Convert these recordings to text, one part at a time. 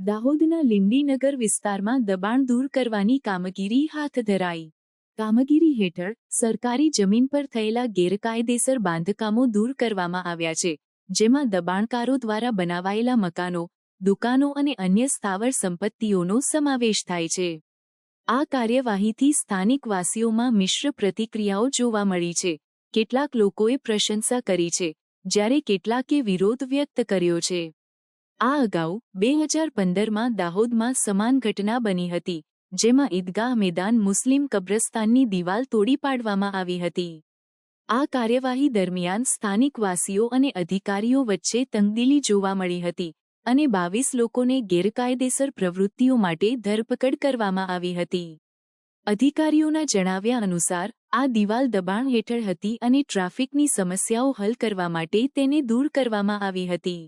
દાહોદના લીંબડીનગર વિસ્તારમાં દબાણ દૂર કરવાની કામગીરી હાથ ધરાઈ. કામગીરી હેઠળ સરકારી જમીન પર થયેલા ગેરકાયદેસર બાંધકામો દૂર કરવામાં આવ્યા છે, જેમાં દબાણકારો દ્વારા બનાવાયેલા મકાનો, દુકાનો અને અન્ય સ્થાવર સંપત્તિઓનો સમાવેશ થાય છે. આ કાર્યવાહીથી સ્થાનિક વાસીઓમાં મિશ્ર પ્રતિક્રિયાઓ જોવા મળી છે. કેટલાક લોકોએ પ્રશંસા કરી છે, જ્યારે કેટલાકે વિરોધ વ્યક્ત કર્યો છે. આ અગાઉ બે હજાર પંદરમાં દાહોદમાં સમાન ઘટના બની હતી, જેમાં ઈદગાહ મેદાન મુસ્લિમ કબ્રસ્તાનની દિવાલ તોડી પાડવામાં આવી હતી. આ કાર્યવાહી દરમિયાન સ્થાનિક વાસીઓ અને અધિકારીઓ વચ્ચે તંગદિલી જોવા મળી હતી અને બાવીસ લોકોને ગેરકાયદેસર પ્રવૃત્તિઓ માટે ધરપકડ કરવામાં આવી હતી. અધિકારીઓના જણાવ્યા અનુસાર, આ દિવાલ દબાણ હેઠળ હતી અને ટ્રાફિકની સમસ્યાઓ હલ કરવા માટે તેને દૂર કરવામાં આવી હતી.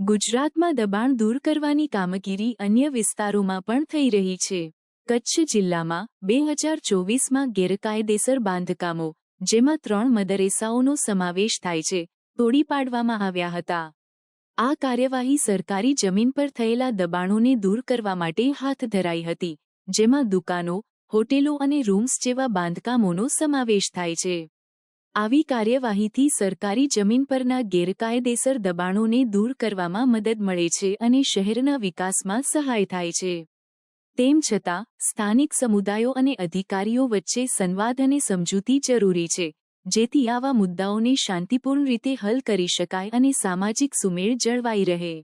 ગુજરાતમાં દબાણ દૂર કરવાની કામગીરી અન્ય વિસ્તારોમાં પણ થઈ રહી છે. કચ્છ જિલ્લામાં બે હજાર ચોવીસમાં ગેરકાયદેસર બાંધકામો, જેમાં ત્રણ મદરેસાઓનો સમાવેશ થાય છે, તોડી પાડવામાં આવ્યા હતા. આ કાર્યવાહી સરકારી જમીન પર થયેલા દબાણોને દૂર કરવા માટે હાથ ધરાઈ હતી, જેમાં દુકાનો, હોટેલો અને રૂમ્સ જેવા બાંધકામોનો સમાવેશ થાય છે. આવી કાર્યવાહીથી સરકારી જમીન પરના ગેરકાયદેસર દબાણોને દૂર કરવામાં મદદ મળે છે અને શહેરના વિકાસમાં સહાય થાય છે. તેમ છતાં, સ્થાનિક સમુદાયો અને અધિકારીઓ વચ્ચે સંવાદ અને સમજૂતી જરૂરી છે, જેથી આવા મુદ્દાઓને શાંતિપૂર્ણ રીતે હલ કરી શકાય અને સામાજિક સુમેળ જળવાઈ રહે.